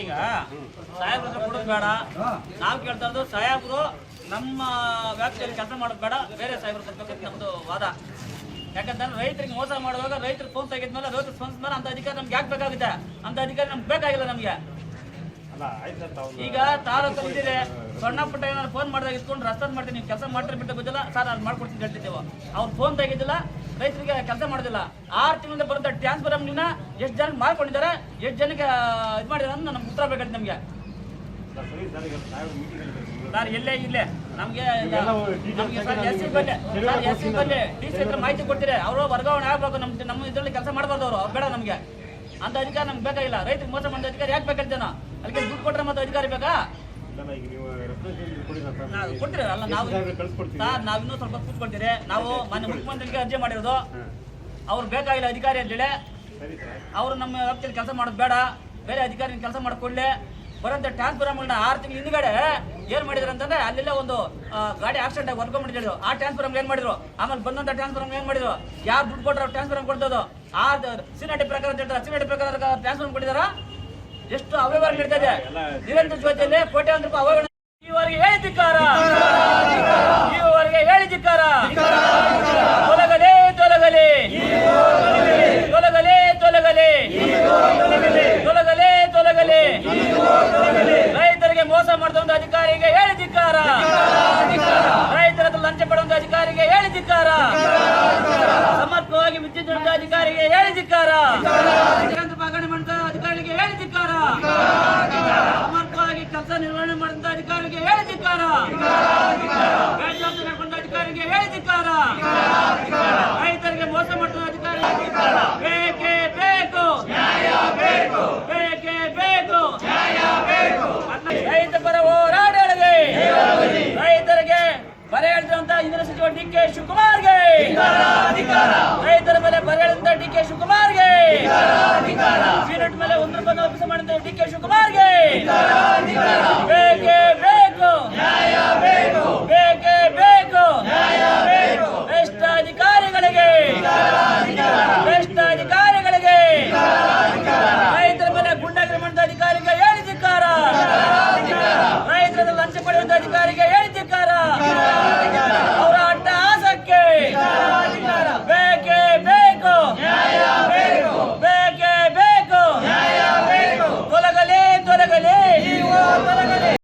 ಈಗ ಸಾಹೇಬ್ರ ಕೊಡೋದು ಬೇಡ. ನಾವು ಕೇಳ್ತಾ ಸಾಹೇಬ್ರು ನಮ್ಮ ವ್ಯಾಪ್ತಿಯಲ್ಲಿ ಕೆಲಸ ಮಾಡೋದು ಬೇಡ, ಬೇರೆ ಸಾಹೇಬ್ರು ಕೊಡ್ಬೇಕಂತ ನಮ್ದು ವಾದ. ಯಾಕಂತಂದ್ರೆ ರೈತರಿಗೆ ಮೋಸ ಮಾಡುವಾಗ ರೈತರು ಫೋನ್ ತೆಗೆದ್ಮೇಲೆ, ರೈತರು ಸ್ಪಂದಿಸಿದ್ಮೇಲೆ ಅಂತ ಅಧಿಕಾರ ನಮ್ಗೆ ಯಾಕೆ ಬೇಕಾಗುತ್ತೆ? ಅಂತ ಅಧಿಕಾರ ನಮ್ಗೆ ಬೇಕಾಗಿಲ್ಲ ನಮ್ಗೆ. ಈಗ ತಾರಾ ತಂದಿದೆ. ಸಣ್ಣ ಪುಟ್ಟ ಏನಾದ್ರು ಫೋನ್ ಮಾಡಿದಾಗ ಇಟ್ಕೊಂಡು ರಸ್ತೆ ಮಾಡ್ತೀನಿ, ನೀವು ಕೆಲಸ ಮಾಡ್ತಾರೆ ಬಿಟ್ಟು ಗೊತ್ತಿಲ್ಲ. ಸರ್ ಅಲ್ಲಿ ಮಾಡ್ಕೊಡ್ತೀನಿ ಹೇಳ್ತಿದ್ದೇವೆ ಅವ್ರು ಫೋನ್ ತೆಗಿದಿಲ್ಲ, ರೈತರಿಗೆ ಕೆಲಸ ಮಾಡೋದಿಲ್ಲ. ಆರು ತಿಂಗಳಿಂದ ಬರುವಂತ ಟ್ರಾನ್ಸ್ಫರ್ ನಿನ್ನ ಎಷ್ಟು ಜನಕ್ಕೆ ಮಾಡ್ಕೊಂಡಿದ್ದಾರೆ ಎಷ್ಟು ಜನಕ್ಕೆ ಇದು ಮಾಡಿದಾರೆ ಅಂತ ನಮ್ಗೆ ಉತ್ತರ ಬೇಕಂತ ನಮಗೆ. ಸರ್ ಎಲ್ಲೇ ಇಲ್ಲೇ. ನಮಗೆ ನಮಗೆ ಸರ್ ಮಾಹಿತಿ ಕೊಡ್ತೀರಿ. ಅವರು ವರ್ಗಾವಣೆ ಆಗ್ಬೇಕು. ನಮ್ಮ ನಮ್ಮ ಇದರಲ್ಲಿ ಕೆಲಸ ಮಾಡಬಾರ್ದು ಅವರು. ಬೇಡ ನಮಗೆ. ಅಂತ ಅಧಿಕಾರ ನಮ್ಗೆ ಬೇಕಾಗಿಲ್ಲ. ರೈತರಿಗೆ ಮೋಸ ಮಾಡಿದ ಅಧಿಕಾರ ಯಾಕೆ ಬೇಕಾಗ್ತೇನ ಅದಕ್ಕೆ ದುಡ್ಡು ಕೊಟ್ರೆ ಮತ್ತೆ ಅಧಿಕಾರಿ ಬೇಕಾ? ಅಲ್ಲ ನಾವು ಸರ್ ನಾವು ಇನ್ನೂ ಸ್ವಲ್ಪ ಕೂತ್ಕೊಳ್ತೀರಿ. ನಾವು ಮಾನ್ಯ ಮುಖ್ಯಮಂತ್ರಿಗೆ ಅರ್ಜಿ ಮಾಡಿರೋದು. ಅವ್ರು ಬೇಕಾಗಿಲ್ಲ ಅಧಿಕಾರಿ ಅಂತೇಳಿ ಅವರು ನಮ್ಮ ವ್ಯಾಪ್ತಿಯಲ್ಲಿ ಕೆಲಸ ಮಾಡೋದು ಬೇಡ. ಬೇರೆ ಅಧಿಕಾರಿ ಕೆಲಸ ಮಾಡ್ಕೊಳ್ಳಿ. ಬರೋಂಥ ಟ್ರಾನ್ಸ್ಫಾರ್ಮರ್ನ ಆರು ತಿಂಗಳು ಹಿಂದ್ಗಡೆ ಏನ್ ಮಾಡಿದ್ರು ಅಂತಂದ್ರೆ ಅಲ್ಲೆಲ್ಲ ಒಂದು ಗಾಡಿ ಆಕ್ಸಿಡೆಂಟ್ ಆಗಿ ವರ್ಕ್ ಮಾಡಿದ್ರು ಆ ಟ್ರಾನ್ಸ್ಫಾರ್ಮ್ ಏನ್ ಮಾಡಿದ್ರು? ಆಮೇಲೆ ಬಂದಂತ ಟ್ರಾನ್ಸ್ಫಾರ್ಮ್ ಏನ್ ಮಾಡಿದ್ರು? ಯಾರು ದುಡ್ಡು ಕೊಟ್ಟರು ಟ್ರಾನ್ಸ್ಫರ್ ಕೊಡ್ತದೋ? ಆ ಸಿನಾಟಿ ಪ್ರಕಾರ ಅಂತ ಹೇಳ್ತಾರೆ ಸಿನಾಟಿ ಪ್ರಕಾರ ಟ್ರಾನ್ಸ್ಫರ್ ಕೊಟ್ಟಿದಾರ ಎಷ್ಟು ಅವ್ಯವಹಾರ ನಡೀತಾ ಇದೆ ನಿರಂತರ ಜೊತೆಯಲ್ಲಿ ಕೋಟ್ಯಾಂತರ ರೂಪಾಯಿ ಅವ್ಯವಹಾರ ಈವರೆಗೆ ಹೇಳಿದ್ದಿಕ್ಕಾರ ಈವರೆಗೆ ಹೇಳಿದ್ದಿಕ್ಕಾರ ತೊಲಗಲೇ ತೊಲಗಲಿ. ತೊಲಗಲೇ ತೊಲಗಲಿ. ತೊಲಗಲೇ ತೊಲಗಲಿ. ರೈತರಿಗೆ ಮೋಸ ಮಾಡಿದ ಅಧಿಕಾರಿಗೆ ಹೇಳಿದ್ದಿಕ್ಕಾರ ರೈತರ ಲಂಚ ಪಡೆದ ಅಧಿಕಾರಿಗೆ ಹೇಳಿದ್ದಿಕ್ಕಾರ ಸಮರ್ಥವಾಗಿ ವಿದ್ಯುತ್ ಅಧಿಕಾರಿಗೆ ಪಾಲನೆ ಮಾಡಿದ ಅಧಿಕಾರಿಗೆ ಹೇಳಿದ್ದಿಕ್ಕಾರ ಸಮರ್ಪಕವಾಗಿ ಕೆಲಸ ನಿರ್ವಹಣೆ ಮಾಡಿದ ಅಧಿಕಾರಿಗೆ ಬೇಜವಾಬ್ದಾರಿ ನಡ್ಕೊಂಡ ಅಧಿಕಾರಿಗೆ ಹೇಳಿದ್ದಿಕ್ಕಾರ ರೈತರಿಗೆ ಮೋಸ ಮಾಡಿದ ಅಧಿಕಾರಿ ಬೇಕೇ ಬೇಕು. ಬೇಕೇ ಬೇಕು. ರೈತ ಪರ ಹೋರಾಟಗಳಿಗೆ ರೈತರಿಗೆ ಬರೆ ಹೇಳಿದಂತ ಇಂದಿನ ಸಚಿವ ಡಿ ಕೆ ಶಿವಕುಮಾರ್ಗೆ. ರೈತರ ಮೇಲೆ ಬರೆ ಹೇಳಿದಂತ ಡಿ ಕೆ ಶಿವಕುಮಾರ್ಗೆ. ಯೂನಿಟ್ ಮೇಲೆ ಒಂದು ರೂಪಾಯಿ ವಾಪಸ್ ಮಾಡಿದ ಡಿ ಕೆ ಶಿವಕುಮಾರ್ಗೆ.